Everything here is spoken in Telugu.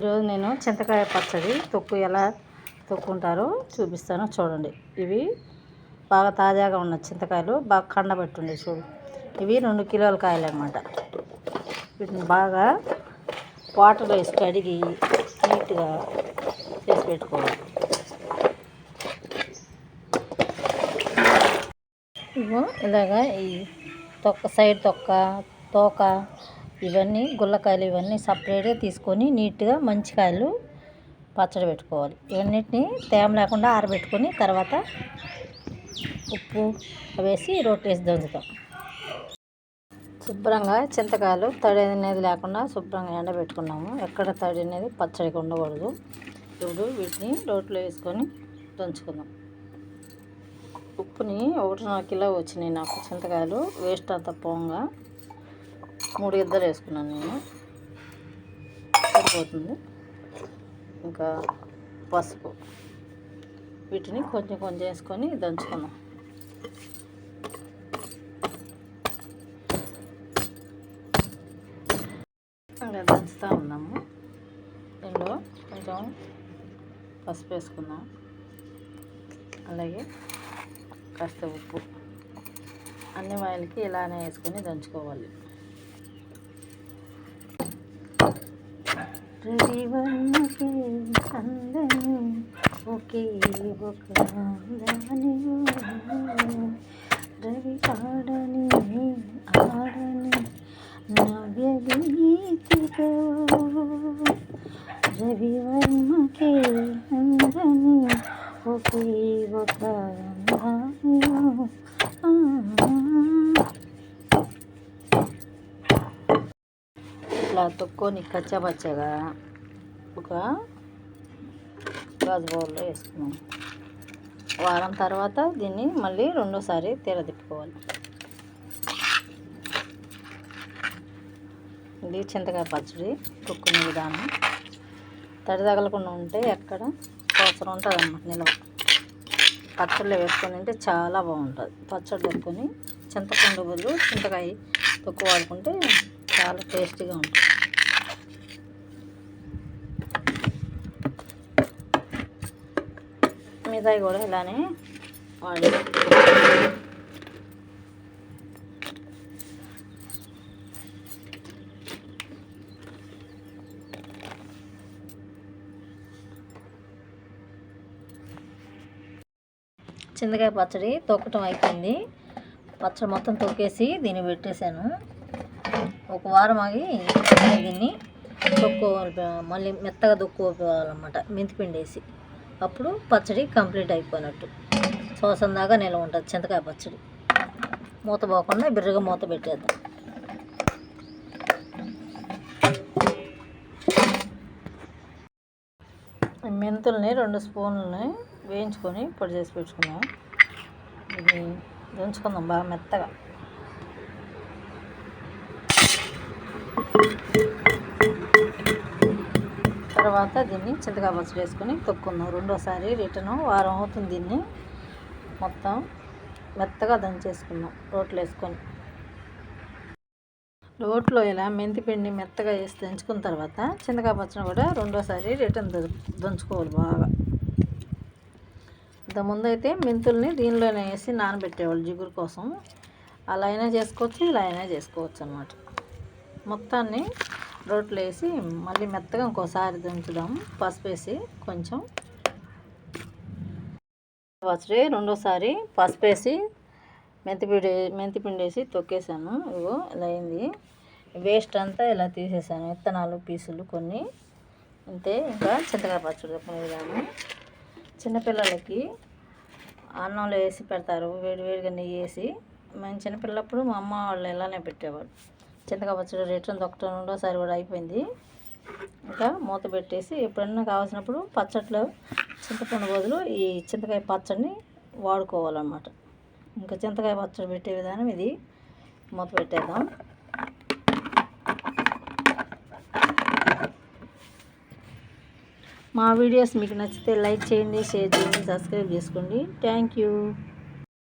ఈరోజు నేను చింతకాయ పచ్చడి తొక్కు ఎలా తొక్కుంటారో చూపిస్తాను. చూడండి ఇవి బాగా తాజాగా ఉన్న చింతకాయలు బాగా కండబెట్టుండే చూడు. ఇవి రెండు కిలోల కాయలు అనమాట వీటిని బాగా వాటర్లో వేసి కడిగి నీట్గా చేసి పెట్టుకోవాలి. ఇగో ఇలాగా ఈ తొక్క సైడ్ తొక్క తోక ఇవన్నీ గుల్లకాయలు ఇవన్నీ సపరేట్గా తీసుకొని నీట్గా మంచి కాయలు పచ్చడి పెట్టుకోవాలి. ఇవన్నిటిని తేమ లేకుండా ఆరబెట్టుకొని తర్వాత ఉప్పు వేసి రొట్టె వేసి దంచుతాం. శుభ్రంగా చింతకాయలు తడి అనేది లేకుండా శుభ్రంగా ఎండబెట్టుకున్నాము. ఎక్కడ తడి అనేది పచ్చడికి ఉండకూడదు. ఇప్పుడు వీటిని రోట్లో వేసుకొని దంచుకుందాం. ఉప్పుని ఒకటిన్నర కిలో వచ్చినాయి నాకు చింతకాయలు. వేస్ట్ అంత పోగా. మూడు ఇద్దరు వేసుకున్నాను నేను. సరిపోతుంది. ఇంకా పసుపు. వీటిని కొంచెం కొంచెం వేసుకొని దంచుకున్నాం. అలా దంచుతూ ఉన్నాము. ఇందులో కొంచెం పసుపు వేసుకుందాం అలాగే కాస్త ఉప్పు. అన్ని వాయిలకి ఇలానే వేసుకొని దంచుకోవాలి. రవివర్మకి అందని ఒకే ఒక దాని రవి ఆడని ఆడని నవ్య గీతిగా రవివర్మకి అందని ఒకే ఒక దాని ఇలా తొక్కుని కచ్చపచ్చగా ఒక గాజు బౌల్లో వేసుకున్నాం. వారం తర్వాత దీన్ని మళ్ళీ రెండోసారి తిప్పుకోవాలి. ఇది చింతకాయ పచ్చడి తొక్కునే విధానం. తడి తగలకుండా ఉంటే ఎక్కడ అవసరం ఉంటుంది అన్నమాట నిల్వ. పచ్చడిలో వేసుకొని తింటే చాలా బాగుంటుంది. పచ్చడి తొక్కుని చింతపండు బదులు చింతకాయ తొక్కు వాడుకుంటే చాలా టేస్టీగా ఉంటుంది. మిగతాయి కూడా ఇలానే వాడి చింతకాయ పచ్చడి తొక్కటం అయిపోయింది. పచ్చడి మొత్తం తొక్కేసి దీన్ని పెట్టేశాను. ఒక వారం ఆగి దీన్ని తొక్కోవాలి మళ్ళీ మెత్తగా తొక్కుకోవాలన్నమాట. మెంతిపిండి వేసి. అప్పుడు పచ్చడి కంప్లీట్ అయిపోయినట్టు. సంవత్సరం దాకా నిల్వ ఉంటుంది చింతకాయ పచ్చడి. మూత పోకుండా బిర్రగా మూత పెట్టేద్దాం. మెంతుల్ని రెండు స్పూన్లని వేయించుకొని పొడి చేసి పెట్టుకున్నాం. ఇది దంచుకుందాం బాగా మెత్తగా. తర్వాత దీన్ని చింతకాయ పచ్చడి వేసుకొని తొక్కుందాం. రెండోసారి రిటర్న్ వారం అవుతుంది దీన్ని. మొత్తం మెత్తగా దంచేసుకుందాం రోట్లో వేసుకొని. రోట్లో ఇలా మెంతి పిండి మెత్తగా వేసి దంచుకున్న తర్వాత చింతకాయ పచ్చడి కూడా రెండోసారి రిటర్న్ దంచుకోవాలి బాగా. ఇంతకుముందు అయితే మెంతుల్ని దీనిలోనే వేసి నానబెట్టేవాళ్ళు జిగురు కోసం. అలా అయినా చేసుకోవచ్చు ఇలా అయినా చేసుకోవచ్చు అనమాట మొత్తాన్ని రోట్లో వేసి మళ్ళీ మెత్తగా ఇంకోసారి దంచుదాం. పసుపు వేసి కొంచెం. పచ్చడి రెండోసారి పసుపు వేసి మెంతిపిండి మెంతిపిండి వేసి తొక్కేసాను. ఇగో ఇలా అయింది. వేస్ట్ అంతా ఇలా తీసేసాను. విత్తనాలు పీసులు కొన్ని. అంతే ఇంకా చింతకాయ పచ్చడి చెప్పిన విధానం చిన్నపిల్లలకి అన్నంలో వేసి పెడతారు. వేడి వేడిగా నెయ్యి వేసి. మేము చిన్నపిల్లప్పుడు మా అమ్మ వాళ్ళు ఇలానే పెట్టేవాడు చింతకాయ పచ్చడి రిటర్న్ దొక్కటం రెండోసారి కూడా అయిపోయింది. ఇంకా మూత పెట్టేసి ఎప్పుడన్నా కావాల్సినప్పుడు పచ్చట్లో చింతపండు బదులు ఈ చింతకాయ పచ్చడిని వాడుకోవాలన్నమాట. ఇంకా చింతకాయ పచ్చడి పెట్టే విధానం ఇది. మూత పెట్టేద్దాం. మా వీడియోస్ మీకు నచ్చితే లైక్ చేయండి షేర్ చేయండి సబ్స్క్రైబ్ చేసుకోండి. Thank you.